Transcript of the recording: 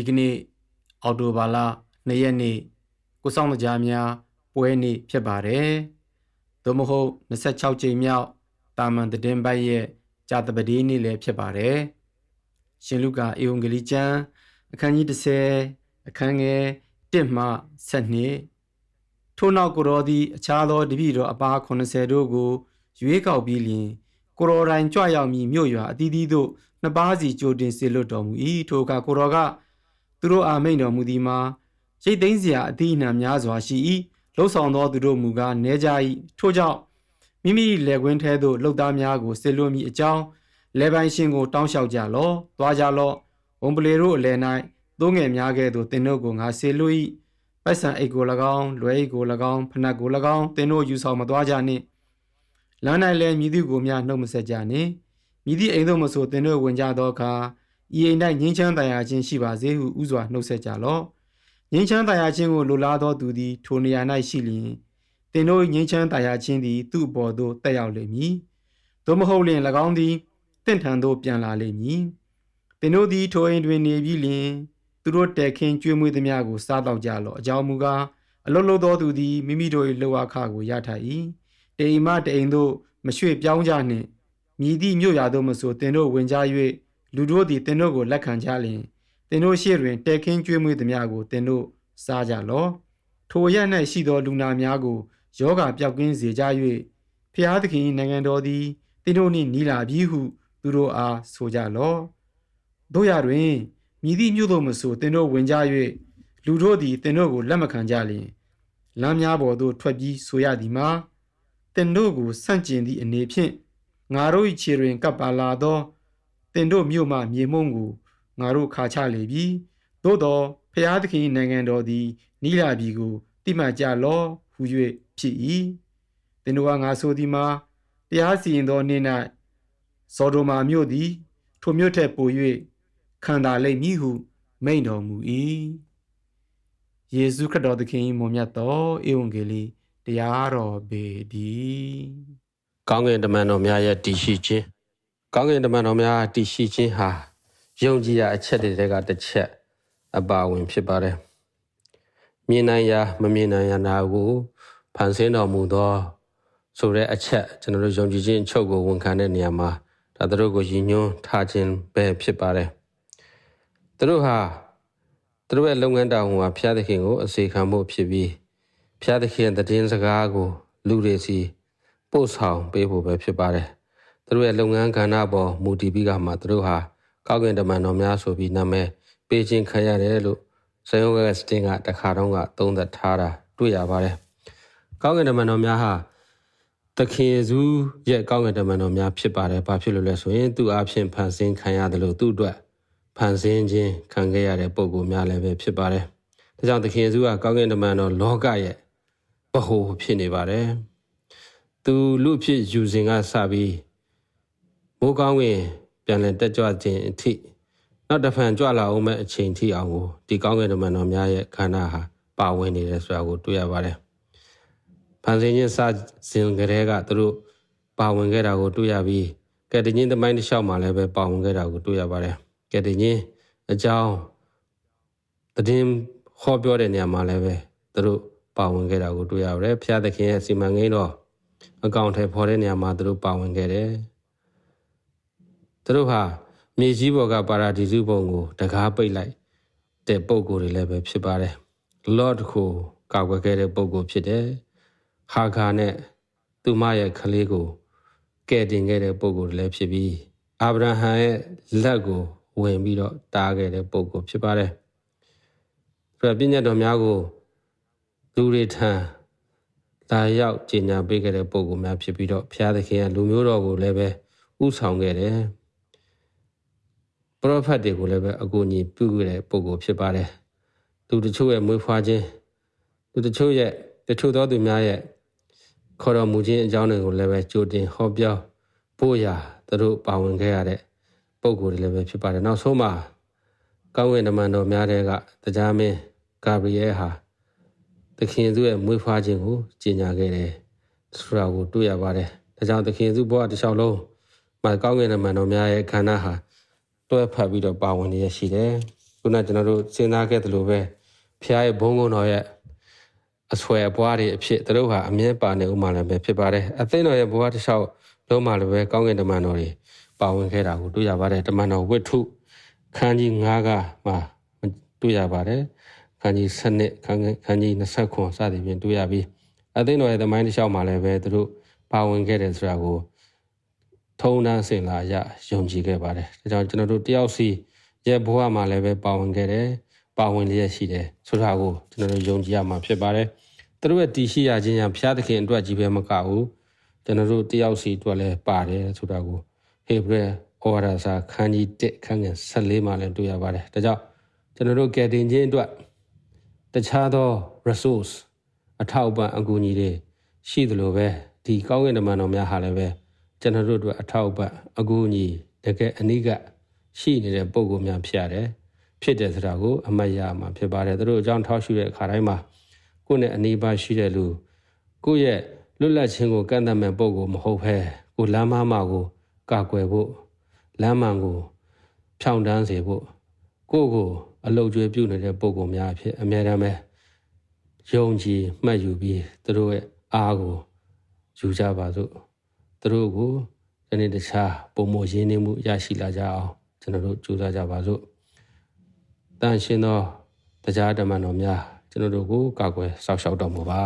ဒီကနေ့အော်တိုဘာလ2ရက်နေ့ကိုဆောင်ကြများပွဲနေ့ဖြစ်ပါတယ်။သို့မဟုတ်26ကြိမ်မြောက်တာမန်တည်င်းပိုက်ရဲ့ဂျာတပတိနေ့လည်းဖြစ်ပါတယ်။ရှင်လုကာဧဝံဂေလိကျမ်းအခန်းကြီး30အခန်းငယ်1မှ7ထို့နောက်ကိုရောသည်အခြားသောတပည့်တော်အပါ80တို့ကိုရွေးကောက်ပြီးလျှင်ကိုရောတိုင်းကြွရောက်မည်မြို့ရွာအသီးသီးတို့နှစ်ပါးစီကြိုတင်စေလွတ်တော်မူ၏ထိုအခါကိုရောက သူတို့အာမိန်တော်မူသည်မှာရိတ်သိမ်းစရာအသီးအနှံများစွာရှိ၏လှုပ်ဆောင်သောသူတို့မူကားနေကြ၏ထို့ကြောင့်မိမိလက်ကွင်းထဲသို့လှုပ်သားများကိုစေလွတ်မိအကြောင်းလဲပိုင်းရှင်ကိုတောင်းလျှောက်ကြလောသွားကြလောဝန်ပလေတို့အလယ်၌သိုးငယ်များကဲ့သို့တင်တို့ကိုငါစေလွတ်၏ပိုက်ဆံအိတ်ကို၎င်းလွဲအိတ်ကို၎င်းဖနက်ကို၎င်းတင်တို့ယူဆောင်မသွားကြနှင့်လမ်း၌လည်းမြည်သူကိုများနှုတ်မဆက်ကြနှင့်မြည်သည့်အိမ်သို့မဆိုတင်တို့ဝင်ကြသောအခါ ဤအိမ်၌ငင်းချမ်းတရားခြင်းရှိပါစေဟုဥစွာနှုတ်ဆက်ကြလော့ငင်းချမ်းတရားခြင်းကိုလိုလားသောသူသည်ထိုနေရာ၌ရှိလျင်တင်တို့ငင်းချမ်းတရားခြင်းသည်သူ့အပေါ်သို့တက်ရောက်လိမ့်မည်သို့မဟုတ်လျင်၎င်းသည်တင့်ထံသို့ပြန်လာလိမ့်မည်တင်တို့သည်ထိုအိမ်တွင်နေပြီးလျင်သူတို့တဲခင်းကျွေးမွေးသမျှကိုစားတော့ကြလော့အကြောင်းမူကားအလုတ်လုသောသူသည်မိမိတို့၏လောအခကိုရထိုက်၏တိမ်မတိမ်သို့မရွှေ့ပြောင်းကြနှင့်မြည်သည့်မြို့ရာသို့မဆိုတင်တို့ဝင်ကြ၍ လူတို့သည်တင်တို့ကိုလက်ခံကြလျင်တင်တို့ရှေ့တွင်တဲခင်းကျွေးမွေးသမျှကိုတင်တို့စားကြလော့ထိုရက်၌ရှိသောလူနာများကိုယောဂပျောက်ကင်းစေကြ၍ဖျားသခင်နိုင်ငံတော်သည်တင်တို့နှင့်နီးလာပြီဟု သူတို့အားဆိုကြလော့တို့ရတွင်မြည်သည့်မြို့သို့မဆိုတင်တို့ဝင်ကြ၍လူတို့သည်တင်တို့ကိုလက်မခံကြလျင်လမ်းများပေါ်သို့ထွက်ပြီးဆိုရသည်မှာတင်တို့ကိုဆန့်ကျင်သည့်အနေဖြင့်ငါတို့၏ခြေတွင်ကပ်ပါလာသော တင်တို့မြို့မှမြေမုံကိုငါတို့ခါချလေပြီသို့သောဖျားသခင်နိုင်ငံတော်သည်နီးလာပြီကိုတိမှတ်ကြလောဟု၍ဖြစ်၏တင်တို့ကငါဆိုသည်မှာတရားစီရင်သောနေ့၌ဇော်ဒိုမာမြို့သည် ထိုမြို့ထက်ပို၍ခံတာလိမ့်မည်ဟုမိန့်တော်မူ၏ယေရှုခရစ်တော်သခင်၏မွန်မြတ်သောဧဝံဂေလိတရားတော်ပေတည်းကောင်းကင်တမန်တော်များရဲ့တည်ရှိခြင်း ကောင်းကင်တမန်တော်များတည်ရှိခြင်းဟာယုံကြည်ရအချက်တွေတဲကတစ်ချက်အပါဝင်ဖြစ်ပါတယ်မြင်နိုင်ရာမမြင်နိုင်ရာနာကိုဖန်ဆင်းတော်မူသောဆိုတဲ့အချက်ကျွန်တော်တို့ယုံကြည်ခြင်းအချုပ်ကိုဝန်ခံတဲ့နေရာမှာဒါတို့ကိုယဉ်ညွန်းထားခြင်းပဲဖြစ်ပါတယ်သူတို့ဟာသူတို့ရဲ့လုပ်ငန်းတာဝန်ဟာဖျားသခင်ကိုအစေခံဖို့ဖြစ်ပြီးဖျားသခင်ရဲ့တည်င်းစကားကိုလူတွေစီပို့ဆောင်ပေးဖို့ပဲဖြစ်ပါတယ်။ သူတို့ရဲ့လုပ်ငန်းကဏ္ဍပေါ်မူတည်ပြီးကမှသူတို့ဟာကောက်ကင်တမန်တော်များဆိုပြီးနာမည်ပေးခြင်းခံရတယ်လို့ဇယုံကစတင်ကတခါတော့ကသုံးသက်ထားတာတွေ့ရပါတယ်။ကောက်ကင်တမန်တော်များဟာတခင်ယေရှုရဲ့ကောက်ကင်တမန်တော်များဖြစ်ပါတယ်။ဘာဖြစ်လို့လဲဆိုရင်သူ့အဖင်ဖန်ဆင်းခံရတယ်လို့သူ့အတွက်ဖန်ဆင်းခြင်းခံခဲ့ရတဲ့ပုံကိုများလည်းပဲဖြစ်ပါတယ်။ဒါကြောင့်တခင်ယေရှုကကောက်ကင်တမန်တော်လောကရဲ့ဗဟိုဖြစ်နေပါတယ်။သူလူဖြစ်ယူစဉ်ကစပြီး မိုးကောင်းဝင်ပြန်လည်တက်ကြွခြင်းအထိနောက်တစ်ဖန်ကြွလာအောင်မဲ့အချိန်ထိအောင်ကိုဒီကောင်းကင်တမန်တော်များရဲ့ခန္ဓာဟာပါဝင်နေတယ်ဆိုတာကိုတွေ့ရပါတယ်။ဖန်ဆင်းခြင်းစစဉ်ကလေးကသူတို့ပါဝင်ခဲ့တာကိုတွေ့ရပြီးကဲတင်ချင်းသမိုင်းတစ်လျှောက်မှာလည်းပဲပါဝင်ခဲ့တာကိုတွေ့ရပါတယ်။ကဲတင်ချင်းအကြောင်းတည်င်းဟောပြောတဲ့နေရာမှာလည်းပဲသူတို့ပါဝင်ခဲ့တာကိုတွေ့ရပါတယ်။ဖျားသခင်ရဲ့စီမံကိန်းတော်အကောင့်ထဲပေါ်တဲ့နေရာမှာသူတို့ပါဝင်ခဲ့တယ်။ သူတို့ဟာမြေကြီးပေါ်ကပါရာဒီစုဘုံကိုတကားပိတ်လိုက်တဲ့ပုံကိုယ်တွေလည်းပဲဖြစ်ပါတယ်။ Lord ကိုကာကွယ်ခဲ့တဲ့ပုံကိုယ်ဖြစ်တယ်။ဟာဂါနဲ့သူမရဲ့ကလေးကိုကယ်တင်ခဲ့တဲ့ပုံကိုယ်တွေလည်းဖြစ်ပြီးအာဗြဟံရဲ့လက်ကိုဝင်ပြီးတော့တားခဲ့တဲ့ပုံကိုယ်ဖြစ်ပါတယ်။ဆိုတော့ပြည့်ညတ်တော်များကိုလူတွေထံလာရောက်ကျင်ညာပေးခဲ့တဲ့ပုံကိုများဖြစ်ပြီးတော့ဘုရားသခင်ကလူမျိုးတော်ကိုလည်းပဲဥဆောင်ခဲ့တယ် ပရောဖက်တွေကိုလည်းပဲအကူအညီပြုခဲ့တဲ့ပုံကိုဖြစ်ပါတယ်သူတချို့ရဲ့မွေးဖွားခြင်းသူတချို့ရဲ့တချို့သောသူများရဲ့ခေါ်တော်မူခြင်းအကြောင်းတွေကိုလည်းပဲကြိုတင်ဟောပြောဖို့ရာသူတို့ပါဝင်ခဲ့ရတဲ့ပုံကိုယ်တွေလည်းပဲဖြစ်ပါတယ်နောက်ဆုံးမှာကောင်းကင်တမန်တော်များတဲ့ကတရားမင်းဂါဘရီယဲဟာသခင်သူရဲ့မွေးဖွားခြင်းကိုကြီးညာခဲ့တယ်ဆိုတာကိုတွေ့ရပါတယ်။ဒါကြောင့်သခင်သူဘဝတစ်လျှောက်လုံးမှာကောင်းကင်တမန်တော်များရဲ့ခန္ဓာဟာ တွဲဖက်ပြီးတော့ပါဝင်နေရရှိတယ်ခုနကျွန်တော်တို့စဉ်းစားခဲ့သလိုပဲဖះရဲ့ဘုံကုန်းတော်ရဲ့အဆွဲအပွားတွေအဖြစ်သူတို့ဟာအမြဲပါနေဥမာလည်းပဲဖြစ်ပါတယ်အသိတော်ရဲ့ဘဝတစ်လျှောက်လုံးမှလည်းပဲကောင်းကင်တမန်တော်တွေပါဝင်ခဲ့တာကိုတွေ့ရပါတယ်တမန်တော်ဝိထုခန်းကြီး9ကမှတွေ့ရပါတယ်ခန်းကြီး7ခန်းခန်းကြီး20ခွန်စသည်ဖြင့်တွေ့ရပြီးအသိတော်ရဲ့သမိုင်းတစ်လျှောက်မှာလည်းပဲသူတို့ပါဝင်ခဲ့တယ်ဆိုတာကို ထုံတန်းစင်လာရယုံကြည်ခဲ့ပါတယ်။ဒါကြောင့်ကျွန်တော်တို့တယောက်စီရဲ့ဘဝမှာလည်းပဲပါဝင်ခဲ့တယ်။ပါဝင်လျက်ရှိတယ်ဆိုတာကိုကျွန်တော်တို့ယုံကြည်ရမှာဖြစ်ပါတယ်။သူတို့ရဲ့တည်ရှိရခြင်းကြောင့်ဘုရားသခင်အတွက်ကြီးပဲမကဘူး။ကျွန်တော်တို့တယောက်စီအတွက်လည်းပါတယ်ဆိုတာကိုဟေဘရဲဩဝါဒစာခန်းကြီး1ခန်းငယ်14မှာလည်းတွေ့ရပါတယ်။ဒါကြောင့်ကျွန်တော်တို့ကယ်တင်ခြင်းအတွက်တခြားသော resource အထောက်အပံ့အကူအညီတွေရှိသလိုပဲဒီကောင်းကင်တမန်တော်များဟာလည်းပဲ ကျွန်တော်တို့အတွက်အထောက်အပံ့အကူအညီတကယ်အနိကရှိနေတဲ့ပုံကိုများဖြစ်ရတယ်ဖြစ်တယ်ဆိုတာကိုအမှတ်ရမှာဖြစ်ပါတယ်သူတို့အကြောင်းထောက်ရှုတဲ့အခါတိုင်းမှာကိုယ့်နဲ့အနိပါရှိတဲ့လူကိုယ့်ရဲ့လွတ်လပ်ခြင်းကိုကန့်သတ်မဲ့ပုံကိုမဟုတ်ဘဲကိုလမ်းမမကိုကာကွယ်ဖို့လမ်းမှန်ကိုဖြောင်းတန်းစေဖို့ကိုယ့်ကိုအလုတ်ကျွေးပြုနေတဲ့ပုံကိုများဖြစ်အများတမ်းပဲယုံကြည်မှတ်ယူပြီးသူတို့ရဲ့အားကိုယူကြပါစို့ သူတို့ကိုဒီနေ့တခြားပုံမရင်းနှီးမှုရရှိလာကြအောင်ကျွန်တော်တို့ကြိုးစားကြပါစို့တန်ရှင်သောတရားဓမ္မတော်များကျွန်တော်တို့ကိုကာကွယ်စောင့်ရှောက်တော်မူပါ